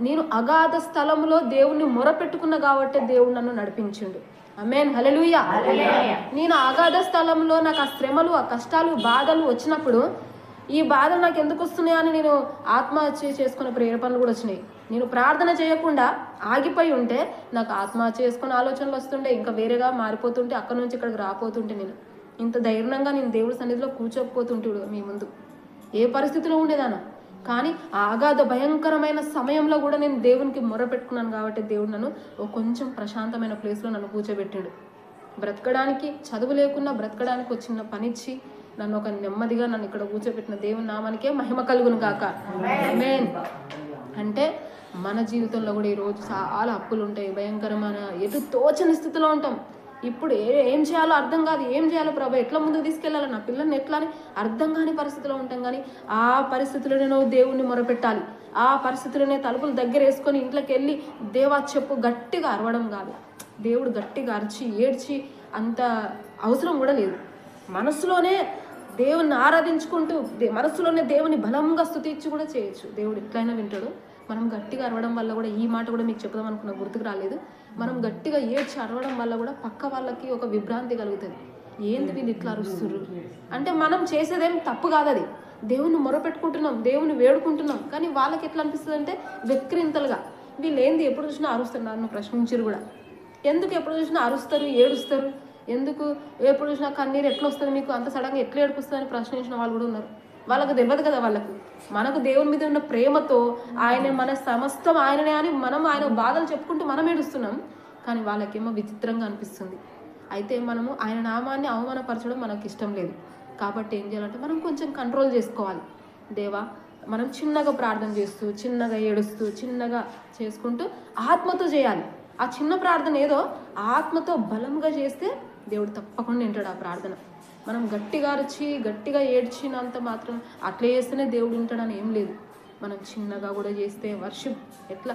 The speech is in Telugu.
నేను అగాధ స్థలంలో దేవుణ్ణి మొరపెట్టుకున్న కాబట్టి దేవుడు నన్ను నడిపించిండు. అమేన్ హల్లెలూయా నేను అగాధ స్థలంలో నాకు ఆ శ్రమలు ఆ కష్టాలు బాధలు వచ్చినప్పుడు ఈ బాధలు నాకు ఎందుకు వస్తున్నాయి అని నేను ఆత్మహత్య చేసుకునే ప్రేరేపణలు కూడా వచ్చినాయి. నేను ప్రార్థన చేయకుండా ఆగిపోయి ఉంటే నాకు ఆత్మహత్య చేసుకునే ఆలోచనలు వస్తుండే ఇంకా వేరేగా మారిపోతుంటే అక్కడ నుంచి ఇక్కడికి రాపోతుంటే నేను. ఇంత ధైర్యంగా నేను దేవుడి సన్నిధిలో కూర్చోకపోతుంటే మీ ముందు. ఏ పరిస్థితిలో ఉండేదాను? కానీ ఆగాధ భయంకరమైన సమయంలో కూడా నేను దేవునికి మొరపెట్టుకున్నాను కాబట్టి దేవుడు నన్ను ఓ కొంచెం ప్రశాంతమైన ప్లేస్లో నన్ను కూర్చోబెట్టాడు. బ్రతకడానికి చదువు లేకున్నా బ్రతకడానికి వచ్చిన పనిచ్చి నన్ను ఒక నెమ్మదిగా నన్ను ఇక్కడ కూర్చోబెట్టిన దేవుని నామానికే మహిమ కలుగును కాక మెయిన్ అంటే మన జీవితంలో కూడా ఈరోజు చాలా అప్పులు ఉంటాయి భయంకరమైన ఎటు తోచని స్థితిలో ఉంటాం. ఇప్పుడు ఏ ఏం చేయాలో అర్థం కాదు. ఏం చేయాలో ప్రభా? ఎట్లా ముందుకు తీసుకెళ్ళాలి? నా పిల్లల్ని ఎట్లా అని అర్థం కాని పరిస్థితిలో ఉంటాం కానీ ఆ పరిస్థితుల్లోనే నువ్వు దేవుణ్ణి మొరపెట్టాలి. ఆ పరిస్థితులనే తలుపులు దగ్గర వేసుకొని ఇంట్లోకి వెళ్ళి దేవా చెప్పు గట్టిగా అరవడం కాదు. దేవుడు గట్టిగా అరిచి ఏడ్చి అంత అవసరం కూడా లేదు. మనసులోనే దేవుణ్ణి ఆరాధించుకుంటూ దే- మనసులోనే దేవుని బలంగా స్తుతించి కూడా చేయొచ్చు. దేవుడు ఎట్లయినా వింటాడు. మనం గట్టిగా అరవడం వల్ల కూడా ఈ మాట కూడా మీకు చెప్దాం అనుకున్న గుర్తుకు రాలేదు. మనం గట్టిగా ఏడ్చి అరవడం వల్ల కూడా పక్క వాళ్ళకి ఒక విభ్రాంతి కలుగుతుంది. ఏంది వీళ్ళు ఇట్లా అరుస్తుర్రు? అంటే మనం చేసేదేం తప్పు కాదు అది దేవుని మొరపెట్టుకుంటున్నాం దేవుని వేడుకుంటున్నాం కానీ వాళ్ళకి ఎట్లా అనిపిస్తుంది అంటే వెక్కిరింతలుగా. వీళ్ళు ఏంది ఎప్పుడు చూసినా అరుస్తారు నన్ను ప్రశ్నించారు కూడా. ఎందుకు ఎప్పుడు చూసినా అరుస్తారు ఏడుస్తారు? ఎందుకు ఎప్పుడు చూసినా కన్నీరు ఎట్లా వస్తుంది మీకు? అంత సడన్గా ఎట్లా ఏడుపుస్తుంది అని ప్రశ్నించిన వాళ్ళు కూడా ఉన్నారు. వాళ్ళకు తెలియదు కదా వాళ్ళకు. మనకు దేవుని మీద ఉన్న ప్రేమతో ఆయన మన సమస్తం ఆయననే అని మనం ఆయన బాధలు చెప్పుకుంటూ మనం ఏడుస్తున్నాం. కానీ వాళ్ళకేమో విచిత్రంగా అనిపిస్తుంది. అయితే మనము ఆయన నామాన్ని అవమానపరచడం మనకు ఇష్టం లేదు. కాబట్టి ఏం చేయాలంటే మనం కొంచెం కంట్రోల్ చేసుకోవాలి. దేవా మనం చిన్నగా ప్రార్థన చేస్తూ చిన్నగా ఏడుస్తూ చిన్నగా చేసుకుంటూ ఆత్మతో చేయాలి. ఆ చిన్న ప్రార్థన ఏదో ఆత్మతో బలంగా చేస్తే దేవుడు తప్పకుండా వింటాడు ఆ ప్రార్థన. మనం గట్టిగా అరిచి గట్టిగా ఏడ్చినంత మాత్రం అట్లా చేస్తేనే దేవుడు వింటాడని ఏం లేదు. మనం చిన్నగా కూడా చేస్తే వర్షం ఎట్లా